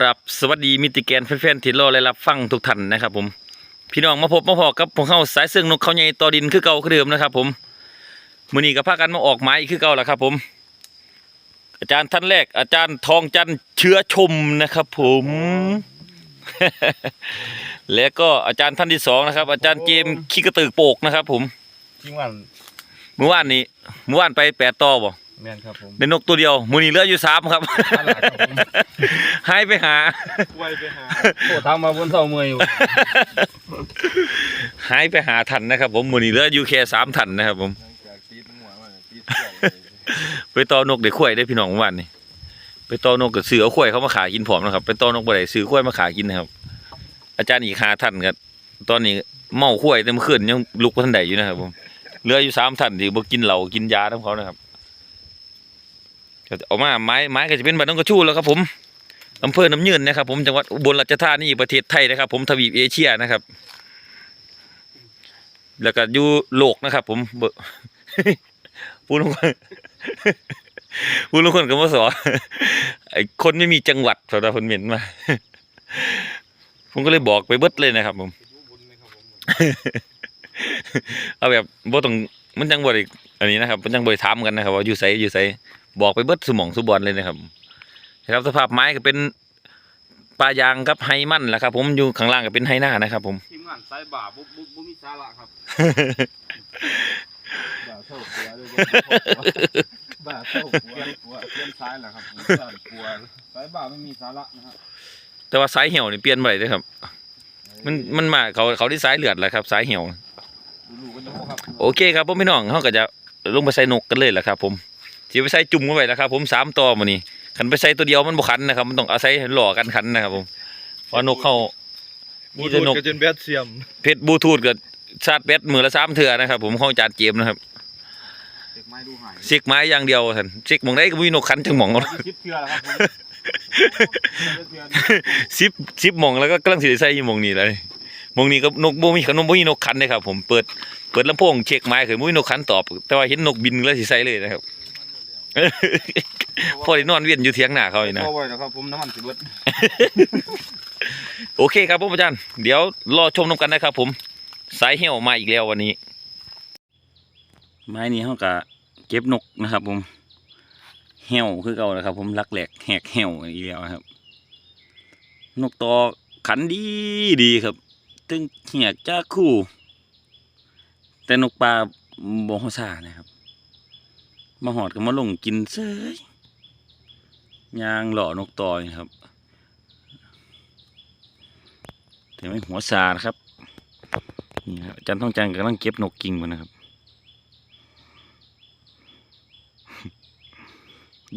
ครับสวัสดีมิติแกนแฟนๆที่รอและรับฟังทุกท่านนะครับผมพี่น้องมาพบมาพอกับพวกเขาสายเสื่องนกเขาใหญ่ต่อดินคือเก่าคือเดิมนะครับผมมื้อนี้ก็พากันมาออกไม้คือเก่าแล้วครับผม อาจารย์ท่านแรก อาจารย์ทองจันทร์เชื้อชมนะครับผม แล้วก็อาจารย์ท่านที่สองนะครับ อาจารย์เจมส์ขี้กระตือกโปกนะครับ ผมจริงว่าเมื่อวานนี้เมื่อวานไปแปดต่อบ่ แมนครับผมได้นกตัวเดียวมื้อนี้เหลืออยู่สามครับนั่นแหละครับผมให้ไปหา ไวไปหาโอ้ทำมาบนเสาเมื่อยอยู่ หายไปหาทันนะครับ ผมมือนี้เหลืออยู่แค่สามทันนะครับ ผมจากตีดหัวมาตีดเสื้อไปต่อนกเด็กข่วยได้พี่น้องเมื่อวานนี่ไปต่อนกกับเสือเอาข่วยเขามาขายกินผอมนะครับ ไปต่อนกบ่ได้ซื้อข่วยมาขายกินนะครับ อาจารย์อีกหาทันครับตอนนี้เมาข่วยแต่เมื่อคืนยังลุกบ่ทันใดอยู่นะครับ ผมเหลืออยู่สามทันที่บ่กินเหล้ากินยาทั้งเขานะครับ ก็เออกมาไม้ไม้ก็จะเป็นบ้านน้องกระชู้แล้วครับผมอำเภอน้ำยืนนะครับผมจังหวัดอุบลราชธานีประเทศไทยนะครับ ผมทวีปเอเชียนะครับ แล้วก็อยู่โลกนะครับ ผมเบอพูดลงคนพูดลงคนกับมสอไอคนไม่มีจังหวัดสำหรับคนเหม็นมาผมก็เลยบอกไปเบิดเลยนะครับ ผมเอาแบบบ่ต้องมันจังบ่ได้อันนี้นะครับมันจังบ่ได้ถามกันนะครับว่าอยู่ไสอยู่ไส บอกไปเบิดสมองสุบอลเลยนะครับนะครับสภาพไม้ก็เป็นปลายางครับไฮมันแหละครับผมอยู่ข้างล่างก็เป็นไฮหน้านะครับ ผมทีมงานสายบ่าบุบุบุมีสาระครับบ่าเท่าปัวด้วยบ่าเท่าปัวปัวเทียนซ้ายแหละครับผมสายปัวสายบ่าไม่มีสาระนะครับแต่ว่าสายเหี่ยวนี่เปลี่ยนไปเลยครับ มันมันมาเขาเขาที่สายเลือดแหละครับสายเหี่ยวดูๆกันดูครับโอเคครับผมพี่น้องเขาก็จะลงไปใส่นกกันเลยแหละครับ ผม สิไปใส่จุ่มกันไปแล้วครับ ผมสามตัวมานี่ขันไปใส่ตัวเดียวมันบุคันนะครับ มันต้องอาศัยหล่อกันคันนะครับผมเพราะนกเขามีแต่นกจนแบดเสียมเพชรบลูทูธกับชาร์จแบตมือละสามเถื่อนะครับ ผมเข้าจานเกมนะครับเด็กไม้ดูหายซิกไม้อย่างเดียวท่านซิกหมองได้ก็มีนกคันจังหมองชิปเทือแล้วครับผมซิปซิปหมองแล้วก็กำลังสิได้ใส่อยู่หมองนี้เลยหมองนี้ก็นกบ่มีขนมบ่มีนกคันเลยครับ ผมเปิดเปิดลำโพงเช็คไม้คือบ่มีนกคันตอบ แต่ว่าเห็นนกบินแล้วสิใส่เลยนะครับ พอได้นอนเวียนอยู่เถียงหน้าเขาอีกนะ พอไว้แล้วครับผมน้ำมันสิเบิดโอเคครับผมอาจารย์ เดี๋ยวรอชมนำกันนะครับผม สายเหี่ยวมาอีกแล้ววันนี้ ไม้นี้เขากะเก็บนกนะครับผมเหี่ยวคือเก่านะครับ ผมลักแหลกแหกเหี่ยวอีกแล้วครับ นกตอขันดีดีครับตึงเหียกจ้าคู่ แต่นกปลาบฮอซานะครับ มาหอดกับมาลงกินเซยยางหล่อนกตอนี่ครับแต่ไม่หัวซาครับนี่ครับจารย์ท่องจันกำลังเก็บนกกิ่งมันนะครับ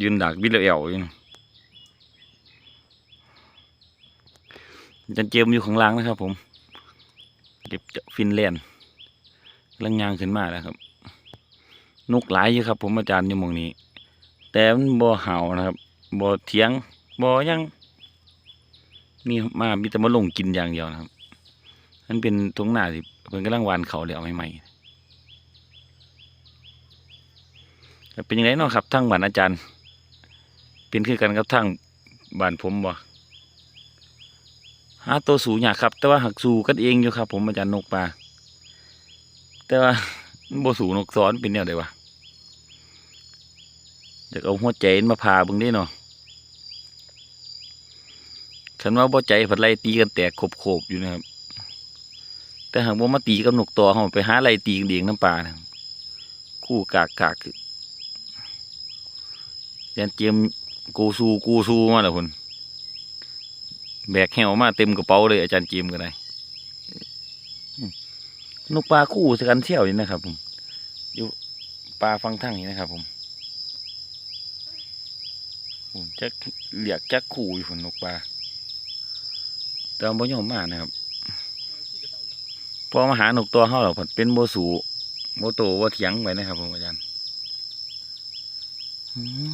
ยืนดักบิดแล้วแอวอยู่นะอาจารย์เจมอยู่ข้างล่างนะครับผม เก็บฟินแลนด์กำลังยางขึ้นมาแล้วครับ นกหลายอยู่ครับ ผมอาจารย์อยู่มองนี้ แต่มันบ่เห่านะครับบ่เถียงบ่ยังมีมามีแต่มาลงกินอย่างเดียวนะครับนั่นเป็นตรงหน้าที่เพิ่นกำลังวานเขาเลยเอาใหม่ๆเป็นยังไงเนาะครับทั้งบ้านอาจารย์ เป็นคือกันกับทั้งบ้านผมบ่หาตัวสูงอยากครับ แต่ว่าหักสูกันเองอยู่ครับ ผมอาจารย์นกปลาแต่ว่า บ่สูนกซ้อนเป็นแนวใดวะอยากเอาหัวใจมาพาเบิ่งได้เนาะฉันว่าบ่ใจผัดไล่ตีกันแตกโขบๆอยู่นะครับ แต่หากว่ามาตีกับนกตัวเขาไปหาไล่ตีกันเองน้ำปลานะคู่กากกากยันเจียมกูซูกูซูมาแล้วคนแบกแหวมาเต็มกระเป๋าเลยอาจารย์เจียมก็ได้อืมนกปลาคู่สกันเที่ยวนี่นะครับผม อยู่ปลาฟังทั้งนี่นะครับ ผมผมจะเหลียกจักคู่อยู่ฝนนกปลาแต่ว่าบ่ยอมมานะครับพอมาหานกตัวเขาหรอกเป็นโบสูโบโตโบเถียงไปนะครับผมอาจารย์อืม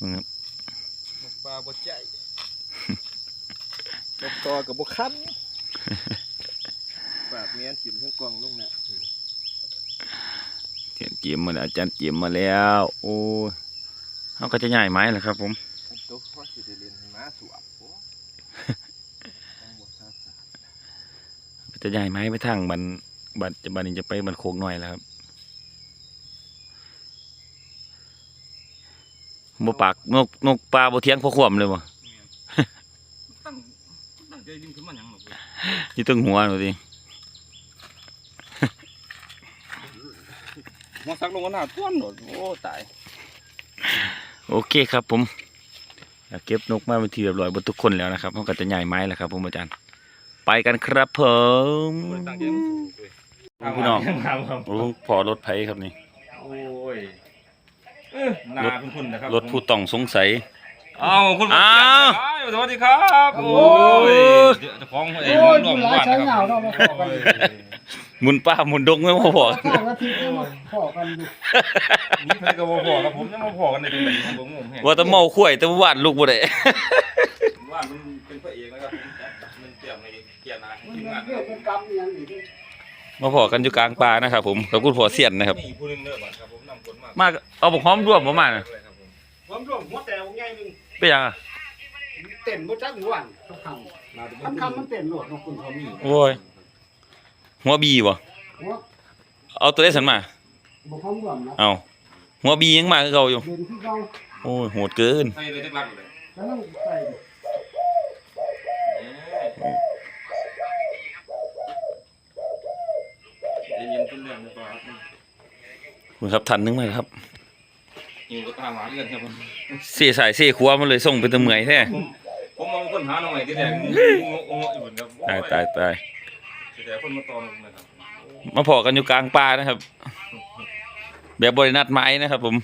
นะครับปลาบ่ใจนกตอกับบ่คันปาดเมียนถิ่มทั้งกล่องลงเนี่ย เจียมมาแล้วอาจารย์เจียมมาแล้ว โอ้เขาก็จะใหญ่ไม้แหละครับ ผมตัวพ่อสิได้เรียนให้มาสวบโอ้ต้องบ่ซาซาจะย้ายไม้ไปทางบันบันจะบันนี้จะไปบันโคกหน่อยแล้วครับบ่ปากนกนกปลาบ่เทียงพอขวมเลยบ่ตั้งตั้งใจยิงขึ้นมาหยังหรอกอยู่ตึงหัวหนูดิ หัวสักลงก็น่าต้วนโดดโอ้ตายโอเคครับผมอยากเก็บนกมาเป็นที่เรียบร้อยบนทุกคนแล้วนะครับเขาก็จะย้ายไม้แล้วครับผมอาจารย์ ไปกันครับผมตั้งใจมันสูงเลยพี่น้องครับครับโอ้พอรถไผครับนี่โอ้ยเออหนาคุณคุณนะครับรถผู้ต้องสงสัยอ้าวคุณอ้าวสวัสดีครับ โอ้โอ้ยยเจะฟ้าของเองรวมบ้านนะครับห มุนป้าหมุนดงไม่พอพอข้างละทีก็มาขอกันอยู่นี่เพิ่นก็บ่พอกับผมยังบ่พอกันในตรงนี้ผมบ่งงแฮงว่าแตะเมาข่วยแตะวาดลูกบ่ได้ว่ามันเป็นพระเอกนะครับมันเตรียมให้เกียรตินามันทีมเป็นงานเรื่องเป็นกรรมอย่างนี้ที่มาพอกันอยู่กลางป่านะครับผมกับคุณพ่อเสียนนะครับนี่ผู้หนึงเด้อบัดครับผมนำคนมามาเอาบอกหอมร่วมบ่มาน่ะด้วยครับผมผมรวมหัวแต่วง่ายหนึงไปยังอะเต้นบ่จักหวันทุกคำคำคำมันเต้นโหลดของคุณเขามีโอ้ย หัวบีบ่หัวเอาตัวได้สันมาบ่พร้อมรวมนะเอาหัวบียังมาคือเก่าอยู่ เด่นที่เขาโอ้ยโหดเกิน ใส่เลยจักรักเลยแล้วต้องใส่เย็นๆขึ้นเรื่องดีกว่าครับคุณครับทันนึงไหมครับหิวก็ตามหาเรื่องครับผมเสียสายเสียขวามันเลยส่งไปแตะเมื่อยแท้ผมผมมองคนหาหน่อยที่แรกงงงงอยู่เหมือนครับตายตายตาย แต่คนมาตอนนะครับมาพอกันอยู่กลางป่านะครับ แบบบรินัดไม้นะครับ ผม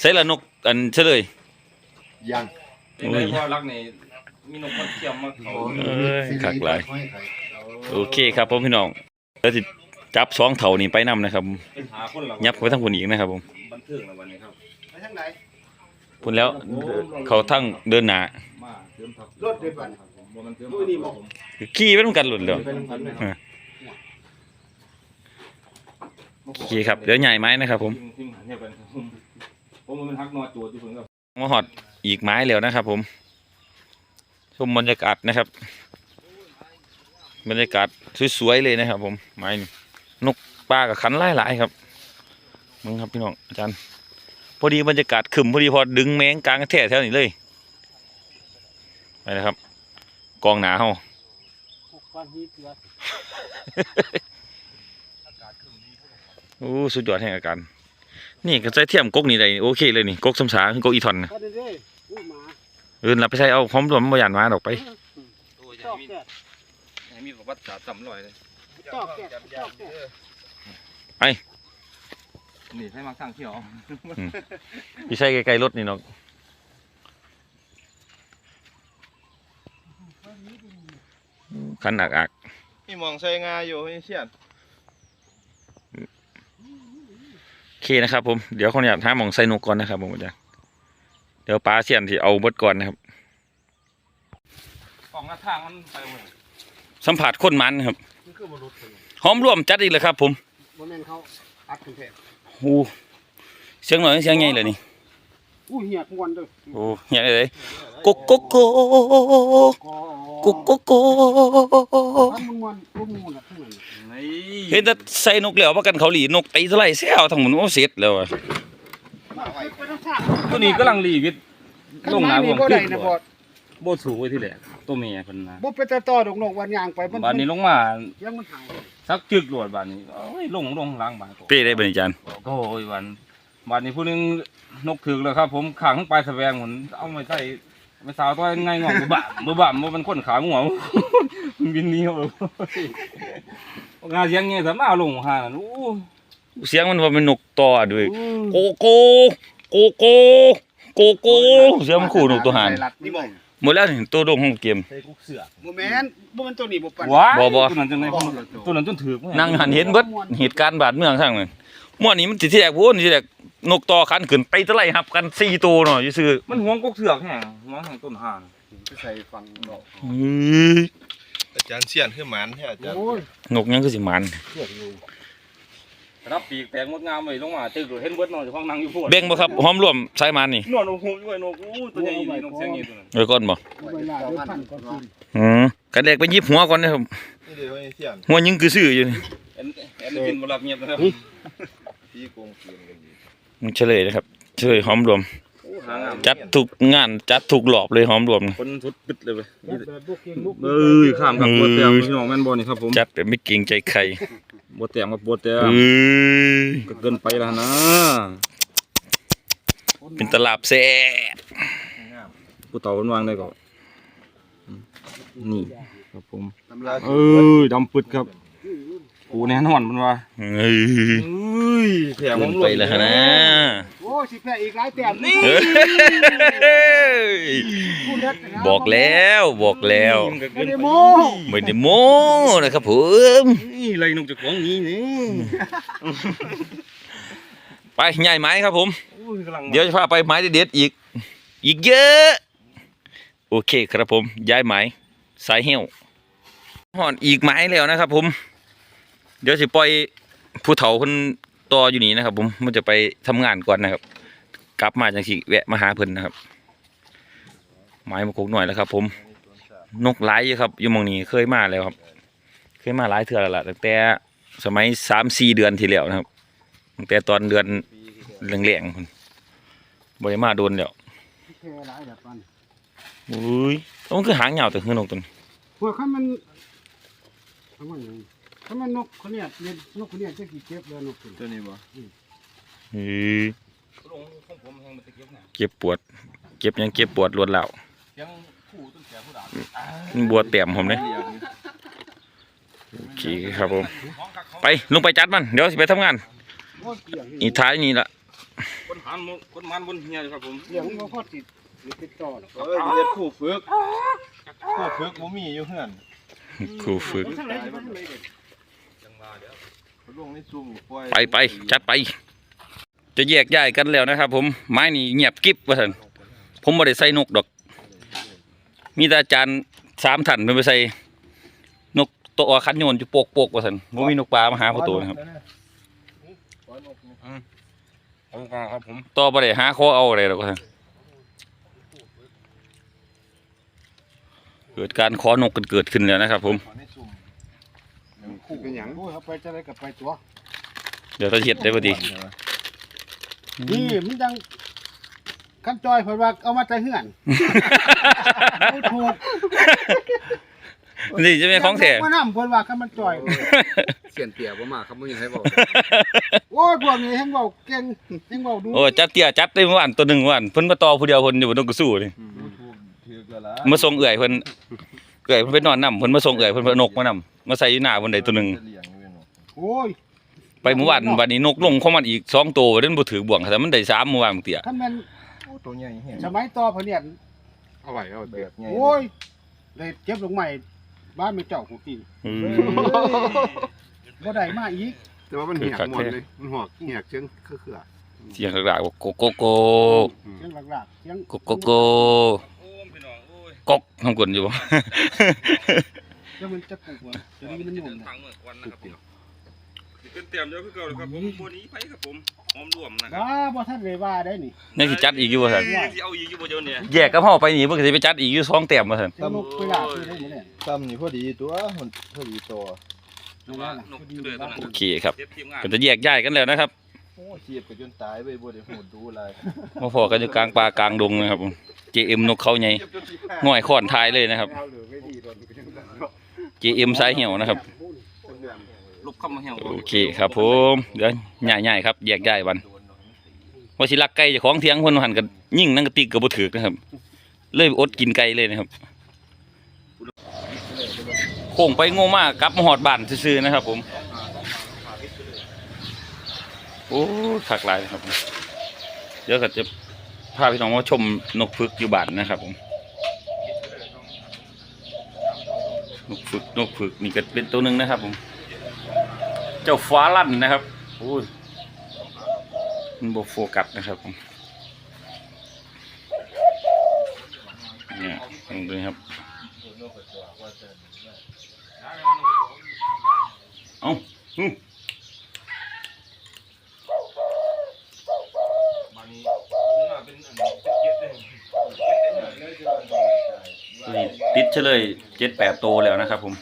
ใส่ละนกอันเฉลยยังเป็นไรเพราะรักในมีนกมันเทียมมาเขาเอ้ยคักหลายโอเคครับผมพี่น้องแล้วสิจับสองเถานี่ไปนํนะครับเป็นหาคนละยับไปทั้งคนอีกนะครับผมบันเทิงละวันนี้ครับไปทางไหนพูดแล้วเขาทั้งเดินหนามาเติมทับรถเดี๋ยวก่อนครับผม บ่มันเติมมื้อนี้บอกขี่ไปต้องกันหลุดเลยไปทางพันเลยโอเคครับ เดี๋ยวใหญ่ไม้นะครับผมทิ้งหันเนี่ยไปครับผมผมมันฮักนอโจทย์ที่ผมกับมาหอดอีกไม้แล้วนะครับผม ชมบรรยากาศนะครับ บรรยากาศสวยๆเลยนะครับผม ไม้นี่นกปลากับขันหลายๆครับมึงครับพี่น้องอาจารย์ พอดีบรรยากาศขึมพอดีพอดึงแมงกลางแท่แถวนี้เลย ไปนะครับ กองหนาเฮาหกวันนี้เสือโอ้สุดยอดแห่งอาการ นี่ก็ใช้เทียมกกนี่ได้โอเคเลยนี่กกสำสาคือกกอีทอนนะก็ได้เด้อุ้ยหมาเออเราไปใช้เอาพร้อมรวมบ่ยานมาดอกไปโอ้ยจอกแก่มีประวัติศาสตร์จำลอยเลยจอกแก่จอกแก่นี่ให้มาสร้างเที่ยวพี่ใช้ไกลๆรถนี่เนาะ ขันอักอักพี่มองใช้งาอยู่พี่เชียนโอเคนะครับผมเดี๋ยวขออนุญาตหาหมองใส่นกก่อนนะครับผมอาจารย์เดี๋ยวปลาเสียนที่เอาเบิดก่อนนะครับกล่องหน้าทางมันไปหมดสัมผัสคนมันครับนี่คือมนุษย์คนหอมร่วมจัดอีกเลยครับ ผมบ่แม่นเขาอัดกันแท้โอ้เสียงหน่อยเสียงใหญ่เลยนี่อู้เหี้ยกวนเด้อโอ้เหี้ยเลยกกกกกก็ กกกกทำมันมันบ่มูน่ะทั้งนั้นนี่เห็นแต่ใส่นกเหลียวประกันเขาหลีนกตีเท่าไหร่เสียวทั้งหมดโอ้เสร็จแล้วอะตัวนี้กำลังรีวิทลงหนาบ่บ่วงได้นะบ่โบสูงไว้ที่แหละตัวเมียเพิ่นนะบ่ไปต่อต่อดอกนกวันยางไปมันบานนี้ลงมายังมันหายสักจึกโหลดบานนี้โอ้ยลงลงล้างบานเป้ได้เป็นอาจารย์โอ้ยวันบานนี้ผู้นึงนกถึกแล้วครับ ผมขางไปแสวงผมเอาไมาใส่ ไม่สาวตัวง่ายงอกบ่บะบ่บะบ่มันคนขาหัวมันบินหนี้เอาเลยงานเสียงเงี้ยแต่มาเอาลงหานั่นอู้เสียงมันว่าเป็นนกต่อด้วยโกโกโกโกโกโกเสียงมันขู่นกตัวหานนี่บ่หมดแล้วนี่ตัวดงของเกมใส่กุกเสือบ่แม่นบ่แม่นตัวนี้บ่ปั่นว้ายบ่บ่ตัวนั้นจังได๋ตัวนั้นจนถึกนั่งหันเห็นเบิดเหตุการณ์บาดเมืองทั้งนั้นม่วนนี้มันสิที่แรกพูนที่แรก นกต่อคันขึ้นไปเท่าไหร่ครับกัน4ตัวเนาะซื่อมันห่วงกุกเสือกแฮงห่วงทางต้นหานใส่ฟังดอกๆเฮ้ยอาจารย์เสียนคือหมันใช่อาจารย์โอ้ยนกยังคือสิมันเลือดอยู่รับปีกแตกงดงามไว้ลงมาตึกเห็นเบิดนอนอยู่ห้องนั่งอยู่พวดเบ่งบ่ครับหอมรวมสายมันนี่นอนโอ้โหด้วยนกอู้ตัวใหญ่ดีนกเสียงนี้ตัวนั้นไว้ก่อนบ่เวลาเดินพันก่อนกินอืมกันแรกไปหยิบหัวก่อนนะครับนี่เดี๋ยวไอ้เสียนหัวยิงคือซื่ออยู่นี่แอนแอนกินบ่รับเงียบนะครับที่โกงเกียนกันดี มันเฉลยนะครับ เฉลยหอมรวมโอ้หางามจัดทุกงานจัดทุกรอบเลยหอมรวมนี่คนทุดปิดเลยเว้ยแบบบุกเก่งบุกเอ้ยข้ามกับบัวแต้มพี่น้องแม่นบ่นี่ครับผมจัดแบบไม่เกรงใจใครบัวแต้มกับบัวแต้เอม้ยก็เกินไปแล้วนะ เป็นตลาบแซ่บผู้เฒ่าเพิ่นวางได้ก็นี่ครับผมตำราเอ้ยดำปึดครับ กูแน่นอนเพิ่นว่าเอ้ยเอ้ยแถมเกินไปแล้วนะโอ้สิแพ้อีกหลายแต้มนี่เอ้ยบอกแล้วบอกแล้วมันก็ไม่เกินได้ไปโมไม่ได้โม้นะครับผมนี่ไรนกจากของนี้นี่ไปใหญ่ไม้ครับผมโอ้ยกำลังเดี๋ยวจะพาไปไม้เด็ดๆอีก อีกเยอะ โอเคครับผมย้ายไม้สายเหี้ยวหอนอีกไม้แล้วนะครับผม เดี๋ยวสิปล่อยผู้เฒ่าคนต่ออยู่นี่นะครับ ผมมันจะไปทำงานก่อนนะครับ กลับมาจังสิแวะมาหาเพิ่นนะครับไม้มาคกหน่อยแล้วครับ ผมนกหลายอยู่ครับอยู่มองนี้เคยมาแล้วครับ เคยมาหลายเทื่อแล้วล่ะตั้งแต่สมัยสามสี่เดือนที่แล้วนะครับตั้งแต่ตอนเดือนแรงๆพุ่นบ่ได้มาโดนแล้วแพ้ยแบบนั้อุ้ยมันคือหางยาวแต่คือนกตัวนี้พวกเขามันทำไมอย่าง ถ้ามันนกเขาเนี่ยเนี่ยนกเขาเนี่ยจะกี่เก็บเลยนกตัวตัวนี้บ่เฮ้ยลงของผมแห้งมันตะเก็บเนี่ยเก็บปวด เก็บหยังเก็บปวดรวดแล้วยังคู่ต้นแขนผู้ด่ามันบวดเต็มผมเลยเรียงโอเคครับผม ไปลงไปจัดมันเดี๋ยวสิไปทำงานโอ้ยเกี่ยงอีท้ายนี่ละคนหันมคนมันบนเฮียอยู่ครับผมเกี่ยงมันพอติดติดต่อหรอกเอ้ยเรียกคู่ฝึกคู่ฝึกบ่มีอยู่เฮือนครูฝึกมันทั้ง ไหนมันทั้งไหนเด็ดจังหวะเดี๋ยวเขาลงในซุ่มปล่อยไปไปจัดไป จะแยกย้ายกันแล้วนะครับ ผมไม้นี่เงียบกิ๊บว่าสันผมไม่ได้ใส่นกดอก มีแต่อาจารย์สามท่านเพิ่นไปใส่นกตัวคันโยนอยู่โปกโปกว่าสันผมมีนกปลามาหาพอตัวนะครับผมก็ครับผมต่อไปได้หาข้อเอาอะไรหรอกท่านเกิดการขอนกกันเกิดขึ้นแล้วนะครับผมในซุ่ม คู่เป็นอย่างโอ้ยเอาไปจะได้กับไปตัวเดี๋ยวเราเห็ดได้พอดีนี่มันยังขั้นจอยเพิ่นว่าเอามาใจเหือนไม่ถูกนี่จะเป็นของแท้มานำเพิ่นว่าคันมันจอยเสียนเปียบ่มาครับมึงยังให้บอกโอ้ยพวกนี้แฮงเว้าเก่งแฮงเว้าดูโอ้จัดเตี้ยจัดได้เมื่อวานตัวหนึ่งเมื่อวานเพิ่นมาต่อผู้เดียวเพิ่นอยู่บนนกกระสู้นี่ถูกถือกันละมาส่งเอื่อยเพิ่นเอื่อยเพิ่นไปนอนนํเพิ่นมาส่งเอื่อยเพิ่นเอานกมานํ มาใส่อยู่หน้าเพิ่นได้ตัวหนึ่งเลี้ยงอยู่เนาะโอ้ยไปเมื่อวานวันนี้นกลงของมันอีกสองตัวเด่นบ่ถือบ่วงแต่มันได้สามเมื่อวานเตี้ยคันแม่นโอ้ตัวใหญ่แฮงสมัยต่อเพิ่นเนี่ยเอาไว้เอาแบเดือดบใหญ่โอ้ยเลยเก็บลงใหม่บ้านไม่เจ้าของตีนอืมบ่ได้มาอีกแต่ว่ามันเหียกหมดเลยมันหอกเหียกเชิงคือคือเสียงกระดาษว่าโกโกโกเสียงหลักๆเสียงโกโกโกโอ้ยพี่น้องโอ้ยกกทำกลอยู่บ่ เสียงมันจะปลูกว่าจะได้มันเดินุ่มนนะทางเมื่อวันนะครับผมสิเป็นเตรียมเดี๋ยวคือเก่าเลยครับผมบัวนี้ไปครับผมหอมรวมนะครับว้าบ่ทันได้ว่าได้นี่นี่สิจัดอีกอยู่บ่ซั่นสิเอาอีกอยู่บ่เดี๋ยวนี้แยกกับเฮาไปนี่เพิ่นก็สิไปจัดอีกอยู่สองแต้มบ่ซั่นเสียงนกเวลาคือได้หมดเลยซ้ำนี่พอดีตัวมันพอดีตัวนั่นแหละนกเลยตัวนั้นโอเคครับเจ็บทีมงานก็จะแยกย้ายกันแล้วนะครับโอ้เสียบไปจนตายไปบ่ได้หูดูอะไรมาพอกันอยู่กลางป่ากลางดงนะครับผม JM นกเขาใหญ่ง่อยค้อนทายเลยนะครับ เอาหรือไม่ดีโดนก็ยังได้ JM สายเหี่ยวนะครับ ลบคำมาแห้งโอเคครับผมเดี๋ยวใหญ่ๆครับแยกย้ายวันว่าสิลักไก่เจ้าของเถียงเพิ่นว่าหันกันยิ่งนั่งกระติกก็บ่ถูกนะครับ เลยอดกินไก่เลยนะครับโค้งไปโง่มากกลับมาหอดบ้านซื่อๆนะครับผมโอ้คักหลายนะครับผมเดี๋ยวก็จะพาพี่น้องมาชมนกฝึกอยู่บ้านนะครับผม นกฝึกนกฝึกนี่ก็เป็นตัวหนึ่งนะครับ ผม เจ้าฟ้าลั่นนะครับโอ้ยมันบโฟกัสนะครับผมเนี่ยลองดูครับเอาอืม เฉลยเจ็ดแปดโตแล้วนะครับผม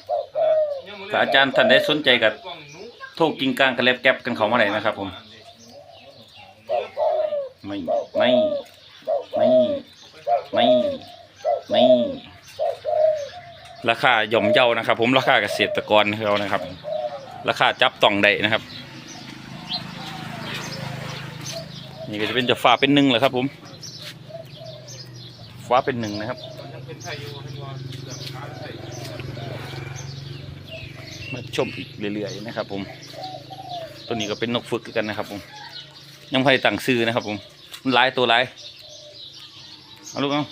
ถ้าอาจารย์ท่านได้สนใจกับโทรกิงกลางกระเล็บแก๊บกันเขามาไหนนะครับ ผม ไม่ไม่ไม่ไม่ไม่ราคาหย่อมเยานะครับ ผมราคาเกษตรกรเรานะครับ ราคาจับต้องได้นะครับ นี่ก็จะเป็นจะฟ้าเป็นหนึ่งเลยครับ ผมฟ้าเป็นหนึ่งนะครับ มาชมอีกเรื่อยๆนะครับ ผมตัวนี้ก็เป็นนกฝึกกันนะครับ ผม ยังไม่ตั้งซื้อนะครับ ผมมันลายตัวลายเอาลูกเอา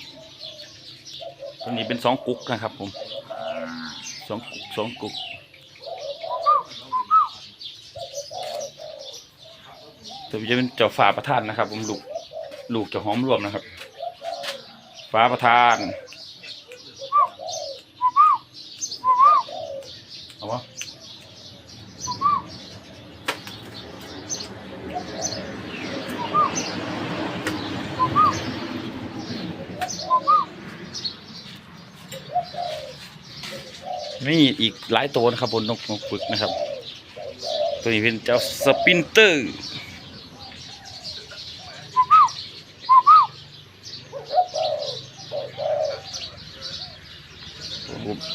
ตัวนี้เป็นสองกุ๊กนะครับ ผมสองกุ๊กสองกุ๊กตัวนี้จะเป็นเจ้าฝาประทานนะครับ ผมลูกลูกจะหอมรวมนะครับ ฟ้าประทาน เอาวะนี่อีกหลายตัวนะครับบนนกนกปึกนะครับ ตัวนี้เป็นเจ้าสปินเตอร์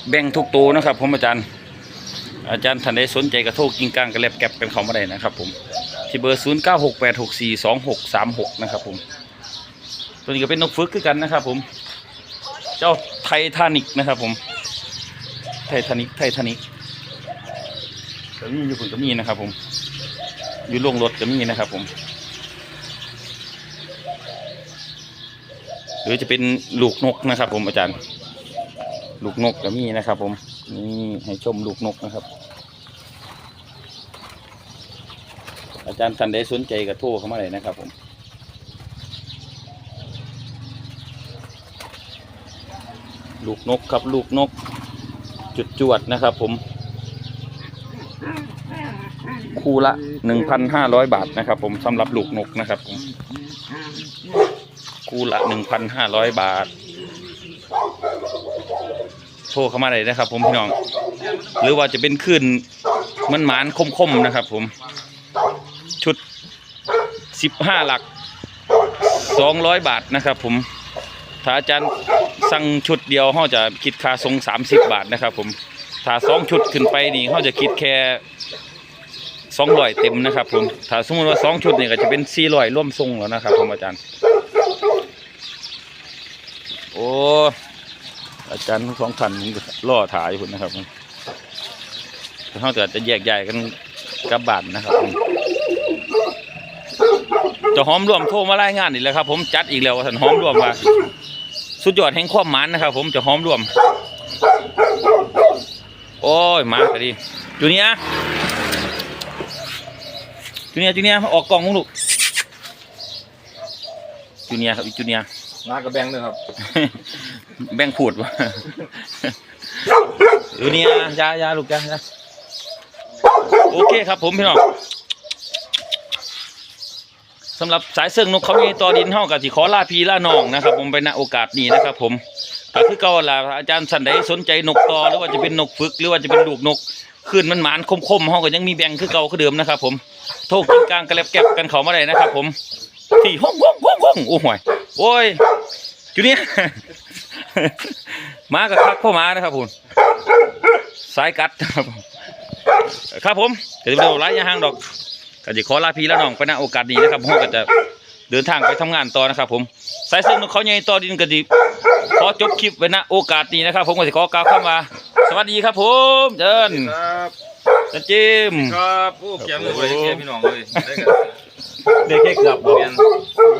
แบ่งทุกตัวนะครับผมอาจารย์ อาจารย์ท่านใดสนใจกระโทรกิงกลางกระแลบแก็บกันเขามาได้นะครับ ผมที่เบอร์0 9 6 8 6 4 2 6 3 6นะครับ ผม ตัวนี้ก็เป็นนกฝึกคือกันนะครับ ผม เจ้าไททานิกนะครับ ผม ไททานิกไททานิกก็มีอยู่คนก็มีนะครับ ผม อยู่โรงรถก็มีนะครับ ผม หรือจะเป็นลูกนกนะครับ ผมอาจารย์ ลูกนกก็มีนะครับ ผม นี่ให้ชมลูกนกนะครับ อาจารย์ท่านใดสนใจก็โทรเข้ามาเลยนะครับผมลูกนกครับลูกนก จุดจวดนะครับผม คู่ละหนึ่งพันห้าร้อยบาทนะครับ ผมสำหรับลูกนกนะครับผม คู่ละหนึ่งพันห้าร้อยบาท โทรเข้ามาเลยนะครับ ผมพี่น้อง หรือว่าจะเป็นขึ้นมันหมานคมๆนะครับ ผม ชุดสิบห้าหลักสองร้อยบาทนะครับ ผมถ้าอาจารย์สั่งชุดเดียวเขาจะคิดค่าทรงสามสิบบาทนะครับ ผมถ้าสองชุดขึ้นไปนี่เขาจะคิดแค่สองร้อยเต็มนะครับ ผมถ้าสมมติว่าสองชุดนี่ก็จะเป็นสี่ร้อยร่วมทรงแล้วนะครับผมอาจารย์โอ้ อาจารย์ทั้งสองท่านล่อถ่ายคุณนะครับผมเขาจะจะแยกย้ายกันกลับบานนะครับ จะหอมรวมโทรมารายงานอีกแล้วครับ ผมจัดอีกแล้วท่านหอมรวมว่าสุดยอดแห่งความมานนะครับ ผมจะหอมรวม โอ้ยมาดีจูเนียจูเนียจูเนียออกกล่องมึงลูกจูเนียครับอีจูเนีย ร์มากระแบงเลยครับ แบ่งขูดวะจูเนียร์ยายาลูกยายาโอเคครับผมพี่น้องสำหรับสายเสื่องนกเขามีต่อดินเฮากับสิขอลาพีลาน้องนะครับ ผมไปณโอกาสนี้นะครับ ผมก็คือเก่าล่ะอาจารย์สันใดสนใจนกต่อหรือว่าจะเป็นนกฝึก หรือว่าจะเป็นลูกนกขึ้นมันหมานคมๆเฮาก็ยังมีแบ่งคือเก่าคือเดิมนะครับ ผมโทรกินกลางกระแลบแก็บกันเขามาได้นะครับ ผม ที่ห้องห้องห้องห้องโอ้ห่วยโอ้ยจุเนี่ยมากับคักพ่อมานะครับผมสายกัดนะครับผมครับผมเดี๋ยวเราไล่ยาห่างดอกก็จะขอลาพี่แล้วน้องไปณโอกาสนี้นะครับผมก็จะเดินทางไปทำงานต่อนะครับ ผมสายเส้นของเขาใหญ่ต่อดินก็จะขอจบคลิปไว้ณโอกาสนี้นะครับ ผมก็จะขอกล่าวคำว่าสวัสดีครับผมเจินครับเจินจิมครับโอ้เขียนเลยเขียนพี่น้องเลยได้กัน เด็กแค่เกือบบอกเปลี่ยน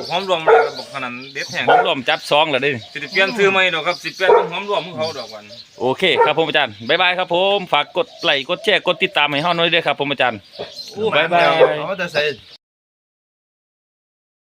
หอมรวมเลยครับบอกขนาดเด็ดแห้งผมรวมจัดซองแล้วเด้สิเปลี่ยนซื้อใหม่ดอกครับสิเปลี่ยนเป็นหอมรวมของเขาดอกวันโอเคครับผมอาจารย์บ๊ายบายครับผมฝากกดไลค์กดแชร์กดติดตามให้เฮาหน่อยด้วยครับผมอาจารย์บ๊ายบาย เอาแต่ใส่